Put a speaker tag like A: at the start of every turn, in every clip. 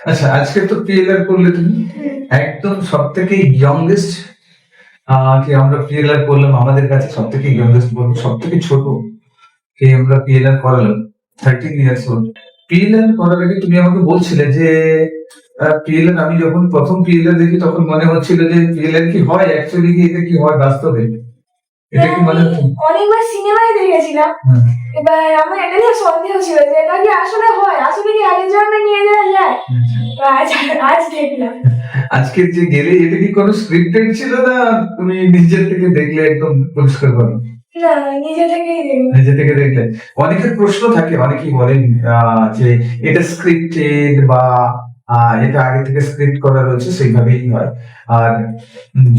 A: আচ্ছা আজকে তো পিএলআর করলে তুমি? একদম সব থেকে ইয়ংগেস্ট কি আমরা পিএলআর করলাম, আমাদের কাছে সব থেকে ইয়ংগেস্ট বলব সব থেকে ছোট কে আমরা পিএলআর করালাম থার্টিন ইয়ার্স ওল্ড পিএলআর করার আগে তুমি আমাকে বলছিলে যে পিএলআর আমি যখন প্রথম পিএলআর দেখি তখন মনে হচ্ছিল যে পিএলআর কি হয় অ্যাকচুয়ালি কি এটা কি হয় বাস্তবে? এটা কি? মানে
B: অনেকবার সিনেমায় দেখেছিলাম। এবার আমার এটা নিয়ে সন্দেহ ছিল যে এটা কি আসলে হয়? আসলে কি নিয়ে যাওয়া যায়? আজ আজ দেখলাম।
A: আজকে যে গেলে এটা কি কোনো স্ক্রিপ্টেড ছিল না তুমি নিজের থেকে দেখলে একদম পরিষ্কার করো
B: নিজে
A: থেকে দেখলে। অনেকের প্রশ্ন থাকে অনেকেই বলেন যে এটা স্ক্রিপ্টেড বা এটা আগে থেকে স্ক্রিপ্ট করা রয়েছে, সেইভাবেই হয়। আর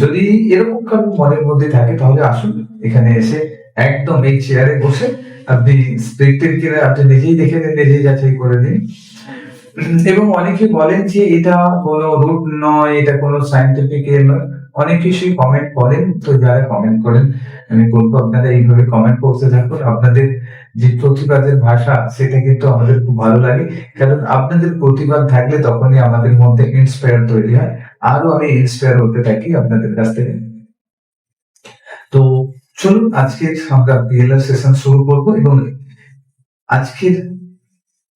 A: যদি এরকম কারও মনের মধ্যে থাকে, তাহলে আসুন এখানে এসে একদম এই চেয়ারে বসে আপনি স্ক্রিপ্টেড কিনা আপনি নিজেই দেখে নিন, নিজেই যাচাই করে নিন। এবং অনেকে বলেন যে এটা কোনো রুট নয়, এটা কোনো সাইন্টিফিক নয়। অনেক কিছুই কমেন্ট করেন, তো যারা কমেন্ট করেন, আমি বলব আপনারা এইভাবে কমেন্ট করতে থাকুন। আপনাদের যে প্রতিবাদের ভাষা, সেটা কিন্তু আমাদের খুব ভালো লাগে। কারণ আপনাদের প্রতিবাদ থাকলে তখনই আমাদের মধ্যে ইন্সপায়ার তৈরি হয়। আরও আমি ইন্সপায়ার হতে থাকি আপনাদের কাছ থেকে। তো চলুন আজকে আমরা পিএলআর সেশন শুরু করব এবং আজকের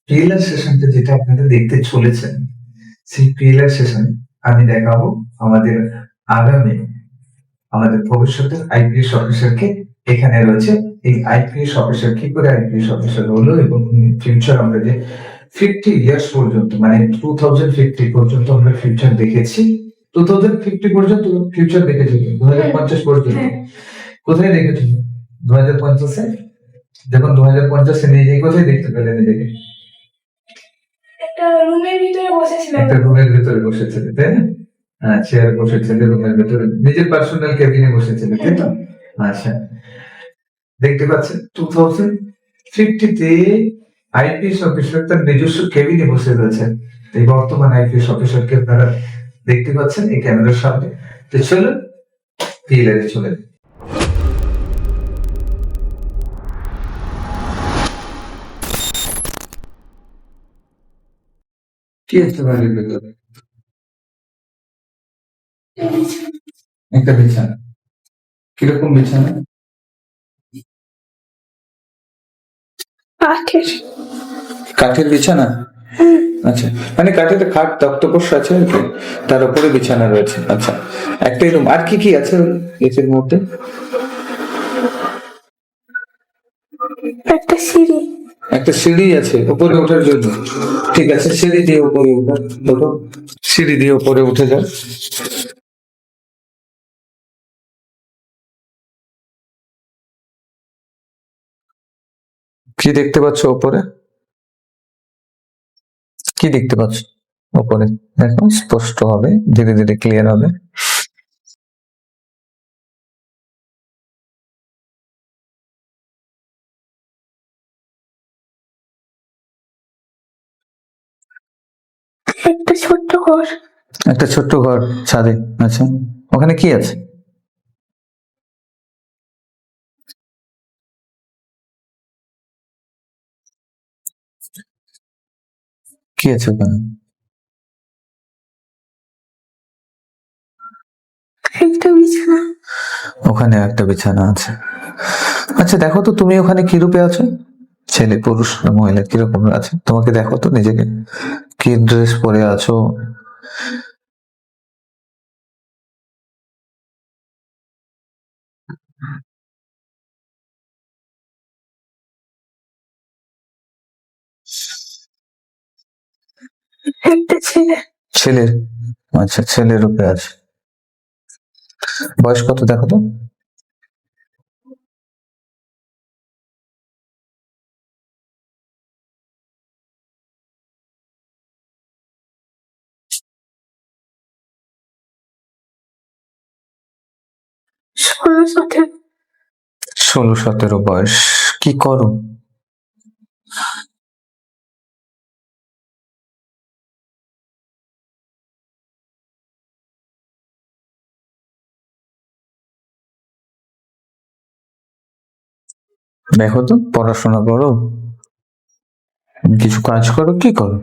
A: পিএলআর সেশনটা যেটা আপনারা দেখতে চলেছেন সেই পিএলআর সেশন আমি দেখাবো আমাদের আগামী, আমাদের ভবিষ্যতের আইপিএস অফিসারকে এখানে রয়েছে এই আইপিএস অফিসার কি করে আইপিএস অফিসার হলো এবং ফিউচার আমরা যে ফিফটি ইয়ার্স পর্যন্ত মানে টু থাউজেন্ড ফিফটি পর্যন্ত আমরা ফিউচার দেখেছি। টু থাউজেন্ড ফিফটি পর্যন্ত ফিউচার দেখেছি দু হাজার পঞ্চাশ পর্যন্ত?
B: হ্যাঁ।
A: কোথায় দেখেছি? দু হাজার পঞ্চাশে যখন দু হাজার পঞ্চাশে নিয়ে যাই কোথায় দেখতে পেলে নিজেকে?
B: একটা রুমের ভিতরে বসেছিলাম।
A: একটা রুমের ভিতরে বসেছিলে তাই না? হ্যাঁ চেয়ার বসেছিলে রুমের ভিতরে নিজের পার্সোনাল কেবিনে বসেছিলে তাই তো? আচ্ছা। দেখতে পাচ্ছেন টু থাউজেন্ড ফিফটিতে আইপিএস অফিসার তার নিজস্ব কেবিনে বসে রয়েছেন এই বর্তমান আইপিএস অফিসারকে আপনারা দেখতে পাচ্ছেন এই ক্যামেরার সামনে। তো চলুন পিএলআরে চলে যাই। কি একটা বিছানা। কীরকম বিছানা?
B: আখের
A: কাঠের বিছানা? আচ্ছা মানে কাঠের খাট তক্তপোষ আছে তার উপরে বিছানা রয়েছে। আচ্ছা একটাই রুম আর কি কি আছে এসের মধ্যে?
B: একটা সিঁড়ি।
A: একটা সিঁড়ি আছে উপরে ওঠার জন্য। ঠিক আছে সিঁড়ি দিয়ে উপরে উঠো ওঠো। সিঁড়ি দিয়ে উপরে উঠে যাও। কি দেখতে পাচ্ছ উপরে কি দেখতে পাচ্ছ ওপরে? দেখো স্পষ্ট হবে ধীরে ধীরে ক্লিয়ার হবে।
B: একটা ছোট্ট ঘর।
A: একটা ছোট্ট ঘর ছাদে আচ্ছা। ওখানে কি আছে? কি আছে ওখানে?
B: একটা বিছানা।
A: ওখানে একটা বিছানা আছে। আচ্ছা দেখো তো তুমি ওখানে কি রূপে আছো? ছেলে পুরুষ মহিলা কীরকম আছে? তোমাকে দেখো তো নিজেকে। কি ড্রেস পরে আছো? ছেলের? আচ্ছা ছেলের রূপে আছে। বয়স কত দেখো তো?
B: ষোলো সতেরো
A: বয়স। কি করো? দেখো তো পড়াশোনা করো। কিছু কাজ করো কি করো?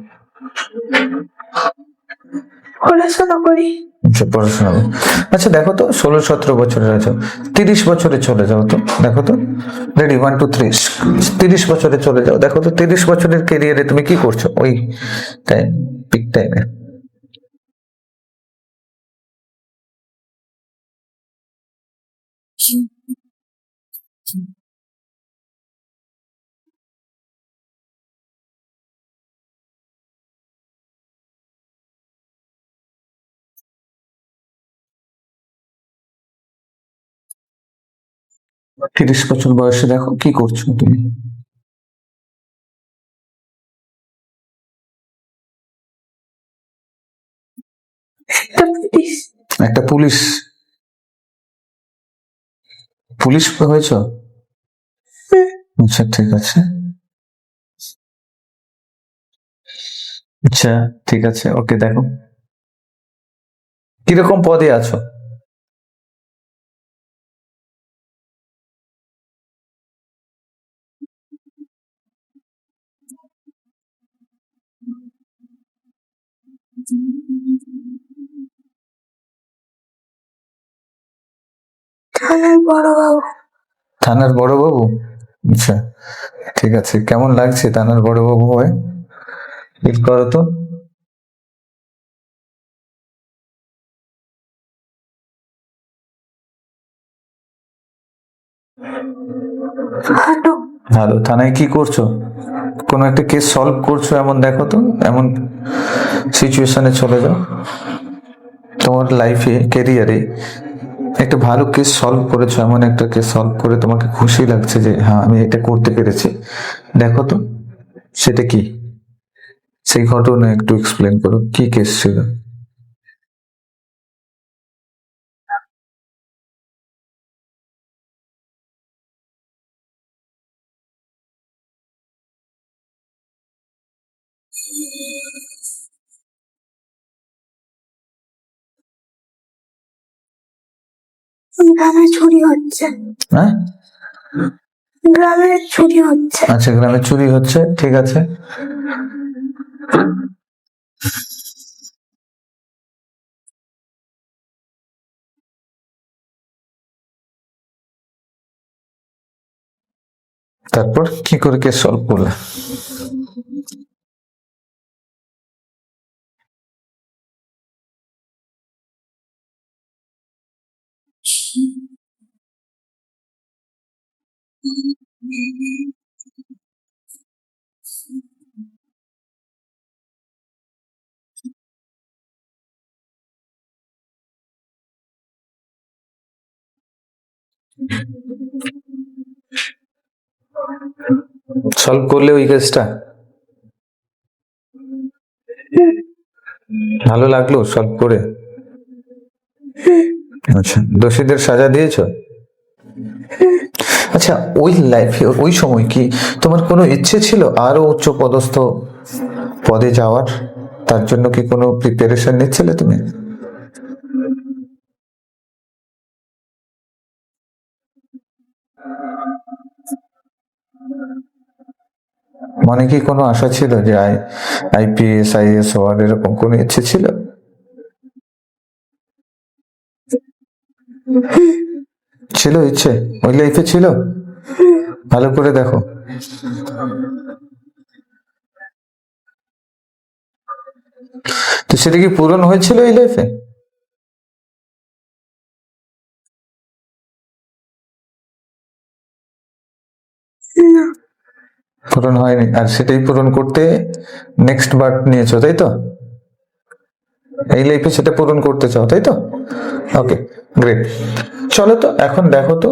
C: পড়াশোনা করি।
A: আচ্ছা পড়াশোনা আচ্ছা দেখো তো ষোলো সতেরো বছরের আছো। তিরিশ বছরে চলে যাও তো দেখো তো। রেডি ওয়ান টু থ্রি তিরিশ বছরে চলে যাও। দেখো তো তিরিশ বছরের কেরিয়ারে তুমি কি করছ? ওই টাইম পিক টাইমে তিরিশ বছর বয়সে দেখো কি করছ তুমি?
C: একটা পুলিশ।
A: পুলিশ। পুলিশ হয়েছ? আচ্ছা ঠিক আছে। আচ্ছা ঠিক আছে ওকে দেখো। কীরকম পদে আছো?
C: থানার বড় বাবু।
A: থানার বড়বাবু আচ্ছা ঠিক আছে। কেমন লাগছে থানার বড়বাবু হয়ে? ফিল করো তো।
C: ভালো।
A: থানায় কি করছ? কোনো একটা কেস সলভ করছ এমন দেখো তো, এমন সিচুয়েশনে চলে যাও। তোমার লাইফে কেরিয়ারে একটা ভালো কেস সলভ করেছ, এমন একটা কেস সলভ করে তোমাকে খুশি লাগছে যে হ্যাঁ আমি এটা করতে পেরেছি। দেখো তো, সেটা কি? সেই ঘটনা একটু এক্সপ্লেন করো, কি কেস ছিল?
C: গ্রামে চুরি হচ্ছে।
A: হ্যাঁ?
C: গ্রামে চুরি হচ্ছে।
A: আচ্ছা গ্রামে চুরি হচ্ছে ঠিক আছে। তারপর কি করে কেস সলভ করলে? সলভ করলে ওই কেসটা ভালো লাগল সলভ করে। আচ্ছা দোষীদের সাজা দিয়েছ? আচ্ছা ওই লাইফে ওই সময় কি তোমার কোনো ইচ্ছে ছিল আরও উচ্চ পদস্থ পদে যাওয়ার? তার জন্য কি কোনো প্রিপারেশন নিচ্ছিলে তুমি? মনে কি কোনো আশা ছিল যে আই আইপিএস আইএস হওয়ার এরকম কোনো ইচ্ছে ছিল? ছিল ইচ্ছে? ওই লাইফে ছিল? ভালো করে দেখো। তো সেটা কি পূরণ হয়েছিল এই লাইফে পূরণ হয়নি। আর সেটাই পূরণ করতে নেক্সট বার্থ নিয়েছো তাই তো? এই লাইফে সেটা পূরণ করতে চাও, তাই তো? ওকে গ্রেট চলো তো, এখন দেখো তো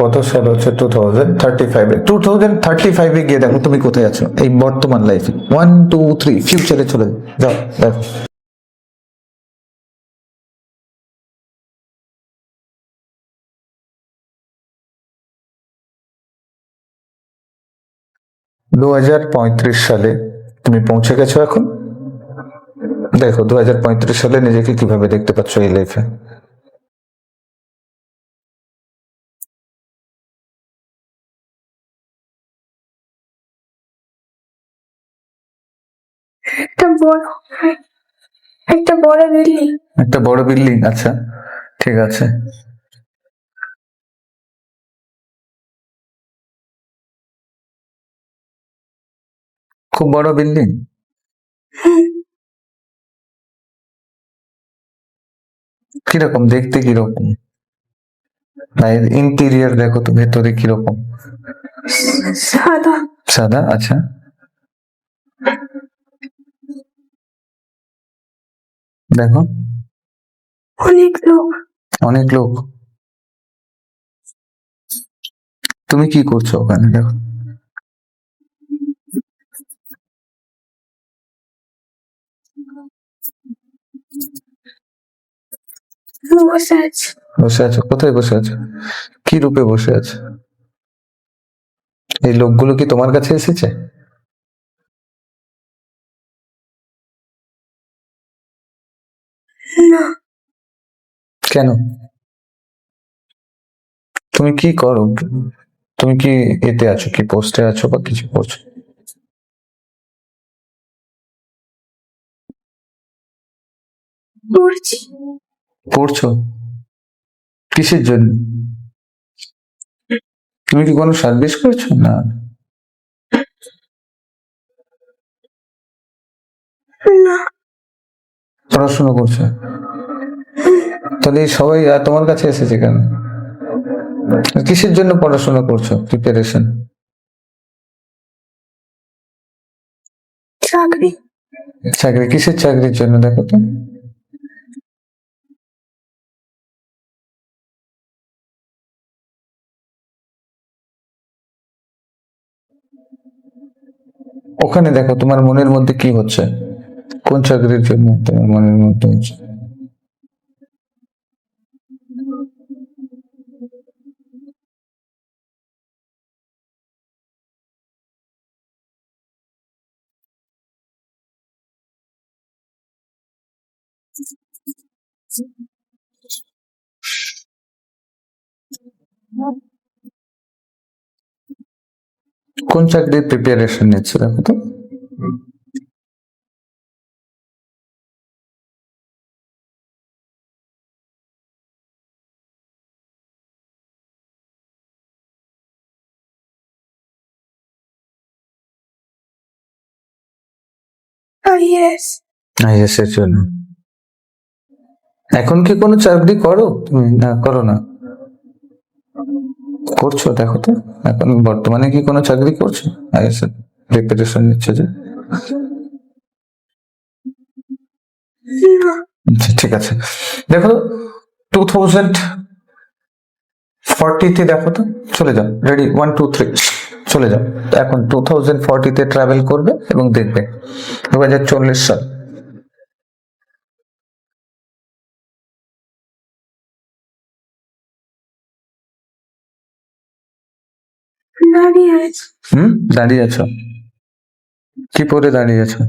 A: কত সাল হচ্ছে টু থাউজেন্ড থার্টি ফাইভে টু থাউজেন্ড থার্টি ফাইভে গিয়ে দেখো, তুমি কোথায় আছো? এই বর্তমান লাইফে ওয়ান টু থ্রি ফিউচারে চলে যাও, দেখো। দু হাজার পঁয়ত্রিশ সালে তুমি পৌঁছে গেছো এখন? দেখো দু হাজার পঁয়ত্রিশ সালে নিজেকে কীভাবে দেখতে পাচ্ছ এই লাইফে
C: একটা বড় একটা বড় বিল্ডিং
A: একটা বড় বিল্ডিং আচ্ছা ঠিক আছে। খুব বড় বিল্ডিং কীরকম? দেখতে কীরকম? ইন্টেরিয়ার দেখো তো ভেতরে কীরকম?
C: সাদা।
A: সাদা আচ্ছা। দেখো।
C: অনেক লোক।
A: অনেক লোক। তুমি কি করছ ওখানে? দেখো।
C: বসে আছে।
A: বসে আছো? কোথায় বসে আছো? কি রূপে বসে আছো? এই লোকগুলো কি তোমার কাছে এসেছে?
C: না।
A: কেন? তুমি কি করো? তুমি কি এতে আছো? কি পোস্টে আছো বা কিছু করছ?
C: পড়ছি।
A: পড়ছো? কিসের জন্য? তুমি কি কোনো সার্ভিস করছ? না। পড়াশোনা করছ? তাহলে এই সবাই তোমার কাছে এসেছে কেন? কিসের জন্য পড়াশোনা করছ প্রিপারেশন
C: চাকরি।
A: চাকরি কিসের চাকরির জন্য দেখো তো। ওখানে দেখো তোমার মনের মধ্যে কি হচ্ছে? কোন চাকরির জন্য তোমার মনের মধ্যে হচ্ছে? কোন চাকরির প্রিপারেশন নিচ্ছে দেখো তো
C: আইএস
A: আইএস এর জন্য। এখন কি কোনো চাকরি করো? তুমি না করো না? করছ? দেখো তো। এখন বর্তমানে কি কোনো চাকরি করছ? প্রিপারেশন নিচ্ছে যে। আচ্ছা, ঠিক আছে। দেখো টু থাউজেন্ড ফর্টিতে দেখো তো চলে যাও। রেডি ওয়ান টু থ্রি চলে যাও। এখন টু থাউজেন্ড ফর্টিতে ট্রাভেল করবে এবং দেখবে। দু হাজার চল্লিশ সাল।
C: দাঁড়িয়ে আছো।
A: হুম? দাঁড়িয়ে আছো। কি পরে দাঁড়িয়ে আছো?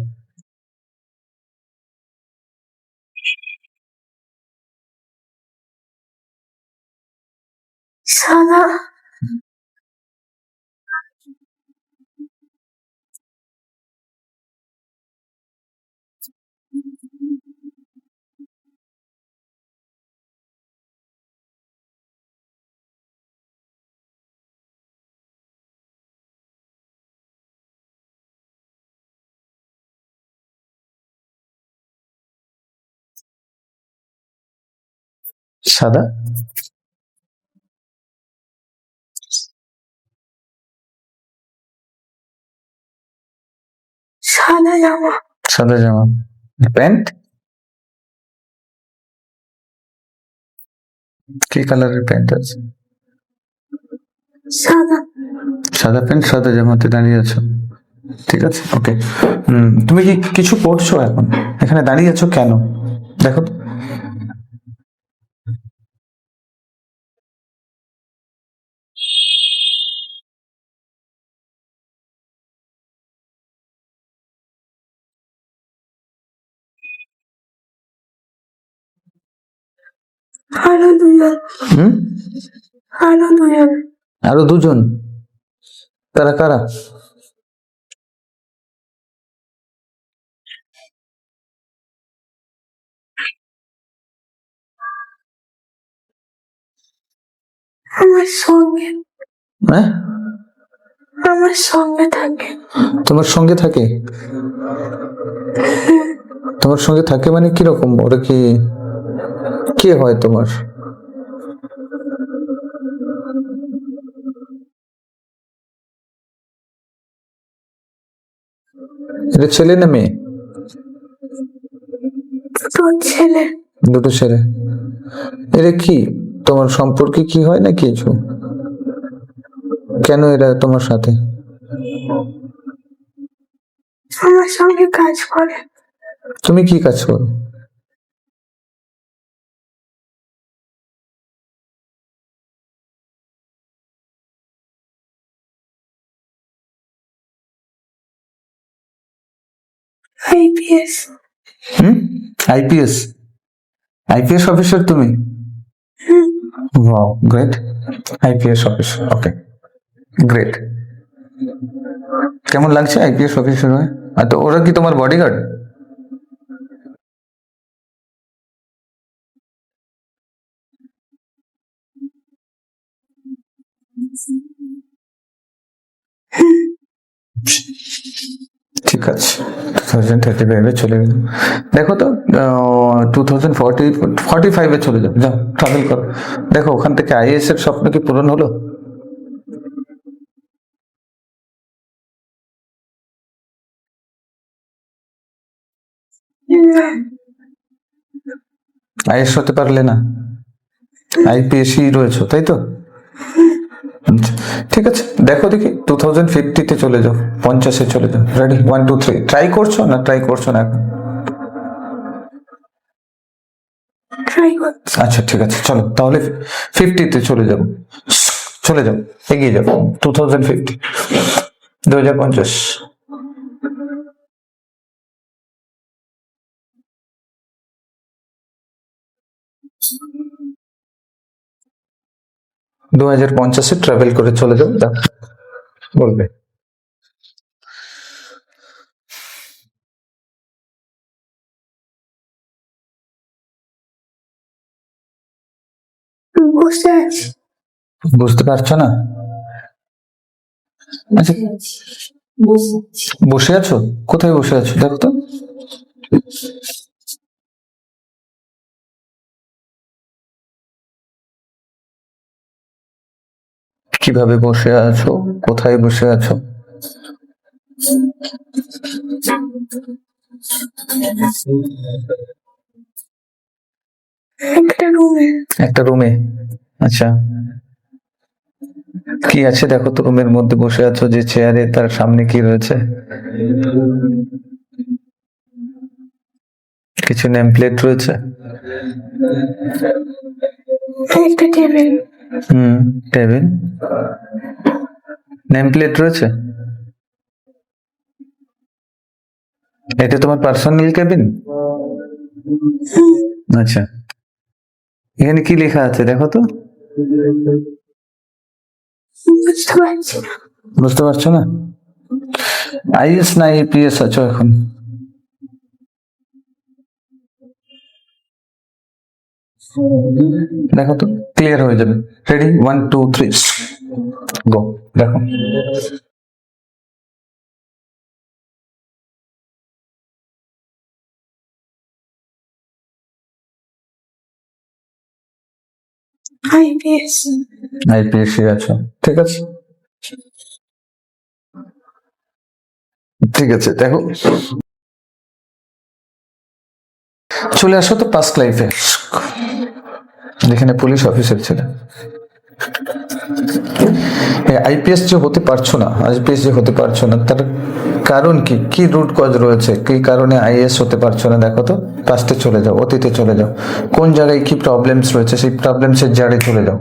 C: সাদা
A: সাদা?
C: সাদা জামা।
A: সাদা জামা। প্যান্ট? কি কালারের প্যান্ট আছে?
C: সাদা।
A: সাদা প্যান্ট সাদা জামাতে দাঁড়িয়ে আছো। ঠিক আছে ওকে। তুমি কি কিছু করছ এখন? এখানে দাঁড়িয়ে আছো কেন? দেখো
C: আরও দুজন আরও দুজন
A: আরও দুজন। তারা কারা?
C: আমার সঙ্গে।
A: হ্যাঁ?
C: আমার সঙ্গে থাকে।
A: তোমার সঙ্গে থাকে? হ্যাঁ। তোমার সঙ্গে থাকে মানে কীরকম? ওরা কি কে হয় তোমার? এটা ছেলে না মেয়ে?
C: ছেলে?
A: দুটো ছেলে। এরা কি? তোমার সম্পর্কে কি হয় না কিছু? কেন এরা তোমার সাথে?
C: আমার সঙ্গে কাজ করে।
A: তুমি কি কাজ করো?
C: আইপিএস
A: হুম? আইপিএস আইপিএস অফিসার তুমি? Wow great IPS officer okay great কেমন লাগছে আইপিএস অফিসার হয়ে? আর তো ওরা কি তোমার বডিগার্ড ঠিক আছে টু চলে গেল দেখো তো টু থাউজেন্ড ফর্টি ফর্টি ফাইভে চলে যাও। যাও ট্রাভেল করো। দেখো, ওখান থেকে আইএস এর স্বপ্ন কি পূরণ হলো? আইএস হতে পারলে না। আইপিএসই রয়েছে, তাই তো? ঠিক আছে দেখো দেখি টু থাউজেন্ড ফিফটিতে চলে যাও পঞ্চাশে চলে যাও ready one two three try করছ না ট্রাই করছ না এখন? আচ্ছা ঠিক আছে চলো তাহলে ফিফটিতে চলে যাব চলে যাও এগিয়ে যাব টু থাউজেন্ড ফিফটি দু হাজার পঞ্চাশ। দু হাজার পঞ্চাশে ট্রাভেল করে চলে যাও দাও বলবে। বুঝতে পারছ না? আচ্ছা বসে আছো? কোথায় বসে আছো? দেখো তো। কীভাবে বসে আছো? কোথায় বসে আছো?
C: একটা রুমে
A: একটা রুমে আচ্ছা। কি আছে? দেখো তো রুমের মধ্যে বসে আছো যে চেয়ারে তার সামনে কি রয়েছে? কিছু নেম প্লেট রয়েছে?
C: একটা টেবিল
A: হুম টেবিল নেম প্লেট রয়েছে? এটা তোমার পার্সোনাল কেবিন আচ্ছা। এখানে কি লেখা আছে দেখো তো?
C: বুঝতে পারছি না?
A: আইএস না এপিএস আছো এখন? দেখো তো ক্লিয়ার হয়ে যাবে। Ready one two three go দেখো।
C: আইপিএস
A: আইপিএস আছো? ঠিক আছে? ঠিক আছে দেখো। চলে আসো তো পাস্ট লাইফে যেখানে পুলিশ অফিসার ছিল। আইপিএস যে হতে পারছ না আইপিএস যে হতে পারছ না, তার কারণ কি? কি রুট কজ রয়েছে? কি কারণে আইএস হতে পারছ না? দেখো তো পাস্টে চলে যাও, অতীতে চলে যাও। কোন জায়গায় কি প্রবলেমস রয়েছে? সেই প্রবলেমসের জায়গায় চলে যাও।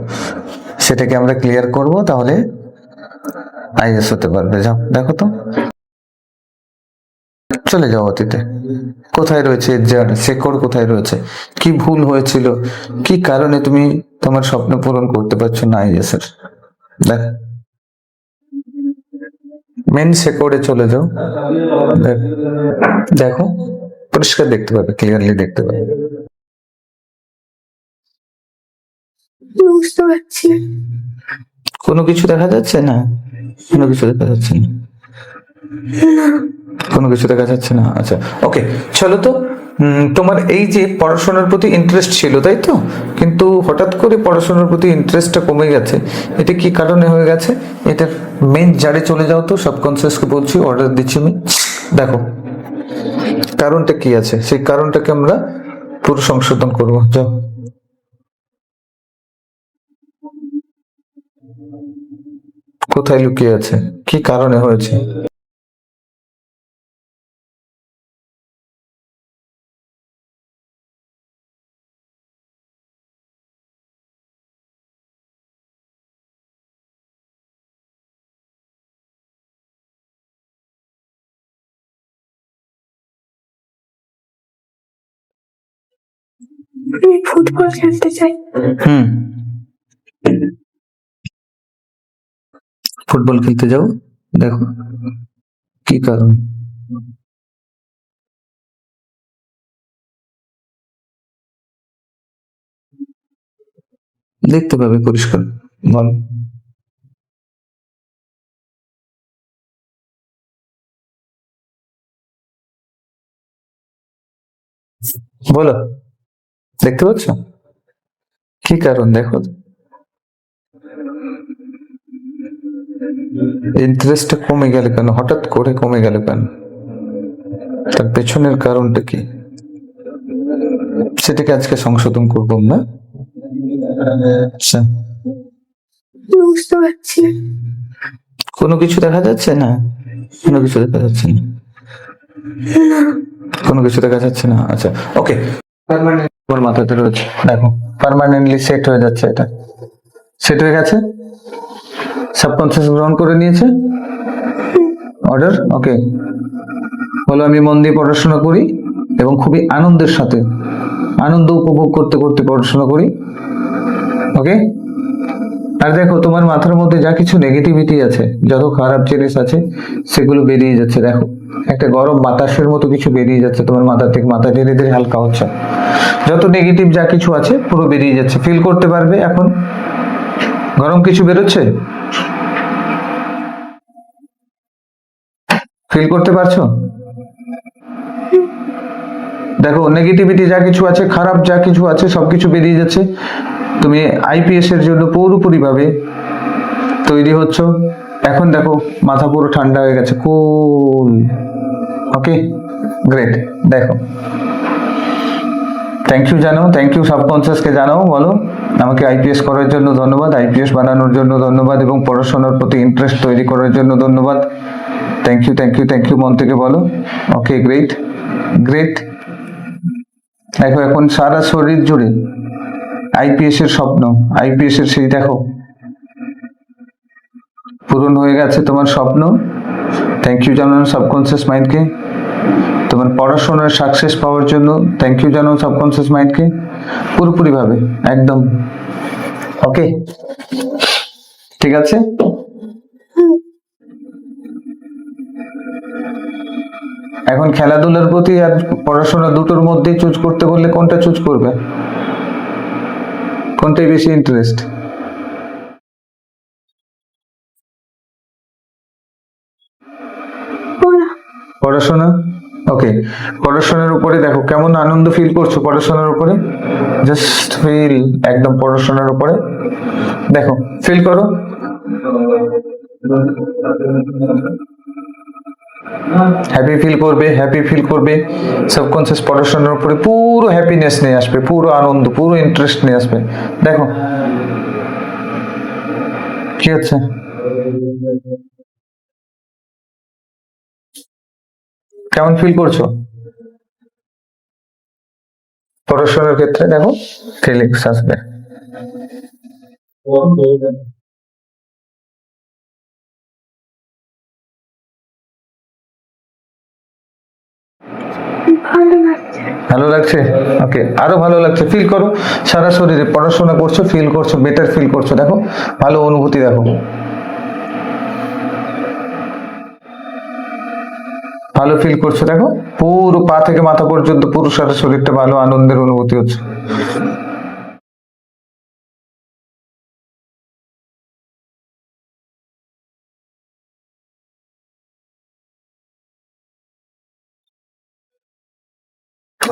A: সেটাকে আমরা ক্লিয়ার করব, তাহলে আইএস হতে পারবে। যাও, দেখো তো। চলে যাও অতীতে। কোথায় রয়েছে জার শেকড় কোথায় রয়েছে? কি ভুল হয়েছিল? কি কারণে তুমি তোমার স্বপ্ন পূরণ করতে পারছ না এর দেখ। মেন শেকড়ে চলে যাও। দেখ- দেখো। পরিষ্কার দেখতে পাবে ক্লিয়ারলি দেখতে পাবে।
C: বুঝতে পারছি।
A: কোনো কিছু দেখা যাচ্ছে না? কোনো কিছু দেখা যাচ্ছে না। কোনো কিছু দেখা যাচ্ছে না? আচ্ছা ওকে চলো তো। তোমার এই যে পড়াশোনার প্রতি ইন্টারেস্ট ছিল, তাই তো? কিন্তু হঠাৎ করে পড়াশোনার প্রতি ইন্টারেস্টটা কমে গেছে। এটা কি কারণে হয়ে গেছে? এটার মেন জারে চলে যাও তো সাবকনসিয়াসকে বলছি অর্ডার দিচ্ছি আমি। দেখো, কারণটা কি আছে? সেই কারণটাকে আমরা পুরো সংশোধন করব। যাও। কোথায় লুকিয়ে আছে? কি কারণে হয়েছে?
C: আমি ফুটবল খেলতে চাই।
A: হুম। ফুটবল খেলতে যাও, দেখো কি কারণ। দেখতে পাবে পরিষ্কার, বল। বলো। দেখতে পাচ্ছ? কি কারণ দেখো? ইন্টারেস্টটা কমে গেল কেন? হঠাৎ করে কমে গেল কেন? তার পেছনের কারণটা কি? সেটাকে আজকে সংশোধন করব না আচ্ছা।
C: বুঝতে পারছি।
A: কোনো কিছু দেখা যাচ্ছে না? কোনো কিছু দেখা যাচ্ছে না? কোনো কিছু দেখা যাচ্ছে না? আচ্ছা ওকে ওর মাথাতে রয়েছে? দেখো পার্মানেন্টলি সেট হয়ে যাচ্ছে এটা। সেট হয়ে গেছে। সাবকনসিয়াস গ্রহণ করে নিয়েছে। অর্ডার ওকে বলো, আমি মন দিয়ে পড়াশোনা করি এবং খুবই আনন্দের সাথে আনন্দ উপভোগ করতে করতে পড়াশোনা করি। ওকে আর দেখো, তোমার মাথার মধ্যে যা কিছু নেগেটিভিটি আছে, যত খারাপ জিনিস আছে, সেগুলো বেরিয়ে যাচ্ছে, দেখো। একটা গরম বাতাসের মতো কিছু বেরিয়ে যাচ্ছে তোমার মাথা থেকে, মাথা ধীরে ধীরে হালকা হচ্ছে। যত নেগেটিভ যা কিছু আছে, পুরো বেরিয়ে যাচ্ছে। ফিল করতে পারবে এখন? গরম কিছু বেরোচ্ছে? ফিল করতে পারছ? দেখো নেগেটিভিটি যা কিছু আছে, খারাপ যা কিছু আছে, সবকিছু বেরিয়ে যাচ্ছে। তুমি আইপিএস এর জন্য পুরোপুরি ভাবে তৈরি হচ্ছ। এখন দেখো, মাথা পুরো ঠান্ডা হয়ে গেছে। কুল ওকে গ্রেট দেখো। থ্যাংক ইউ জানাও থ্যাংক ইউ সাবকনসিয়াসকে জানাও, বলো। আমাকে আইপিএস করার জন্য ধন্যবাদ। আইপিএস বানানোর জন্য ধন্যবাদ এবং পড়াশোনার প্রতি ইন্টারেস্ট তৈরি করার জন্য ধন্যবাদ। Thank you thank you thank you মন থেকে বলো। ওকে গ্রেট গ্রেট দেখো, এখন সারা শরীর জুড়ে আইপিএস এর স্বপ্ন, আইপিএস এর সেই দেখো। পূরণ হয়ে গেছে তোমার স্বপ্ন। থ্যাংক ইউ জানানো সাবকনসিয়াস মাইন্ডকে তোমার পড়াশোনার সাকসেস পাওয়ার জন্য থ্যাংক ইউ জানাও সাবকনসিয়াস মাইন্ডকে পুরোপুরি ভাবে একদম। ওকে ঠিক আছে? এখন খেলাধুলার প্রতি আর পড়াশোনা দুটোর মধ্যে চুজ করতে বললে কোনটা চুজ করবে? কোনটাই বেশি ইন্টারেস্ট পড়াশোনা? ওকে পড়াশোনার উপরে দেখো কেমন আনন্দ ফিল করছ পড়াশোনার উপরে? জাস্ট ফিল একদম পড়াশোনার উপরে। দেখো ফিল করো। হ্যাপি ফিল করবে হ্যাপি ফিল করবে। সাবকনসিয়াস পড়াশোনার উপরে পুরো হ্যাপিনেস নিয়ে আসবে, পুরো আনন্দ, পুরো ইন্টারেস্ট নিয়ে আসবে। দেখো, কি হচ্ছে? কেমন ফিল করছ? পড়াশোনার ক্ষেত্রে দেখো ফিলিংস আসবে।
C: ভালো লাগছে।
A: ওকে আরও ভালো লাগছে। ফিল করো। সারা শরীরে পড়াশোনা করছ ফিল করছ বেটার ফিল করছ। দেখো, ভালো অনুভূতি দেখো। ভালো ফিল করছ। দেখো, পুরো পা থেকে মাথা পর্যন্ত পুরো সারা শরীরটা ভালো, আনন্দের অনুভূতি হচ্ছে।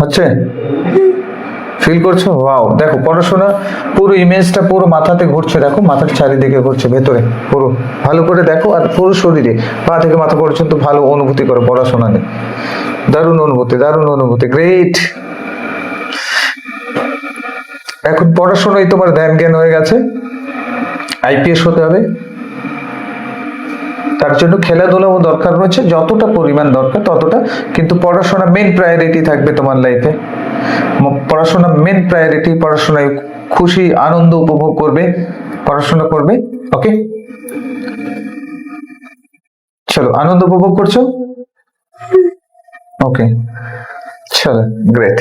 A: হচ্ছে? ফিল করছ? ওয়াও দেখো, পড়াশোনা পুরো ইমেজটা পুরো মাথাতে ঘুরছে, দেখো, মাথার চারিদিকে ঘুরছে, ভেতরে, পুরো। ভালো করে দেখো আর পুরো শরীরে, পা থেকে মাথা পর্যন্ত ভালো অনুভূতি করো পড়াশোনা নিয়ে। দারুণ অনুভূতি দারুণ অনুভূতি গ্রেট এখন পড়াশোনায় তোমার ধ্যান জ্ঞান হয়ে গেছে। আইপিএস হতে হবে। তার জন্য খেলাধুলাও দরকার রয়েছে, যতটা পরিমাণ দরকার ততটা, কিন্তু পড়াশোনা মেন প্রায়োরিটি থাকবে তোমার লাইফে পড়াশোনা মেন প্রায়োরিটি পড়াশোনায় খুশি, আনন্দ উপভোগ করবে, পড়াশোনা করবে ওকে চলো, আনন্দ উপভোগ করছ? ওকে চলো গ্রেট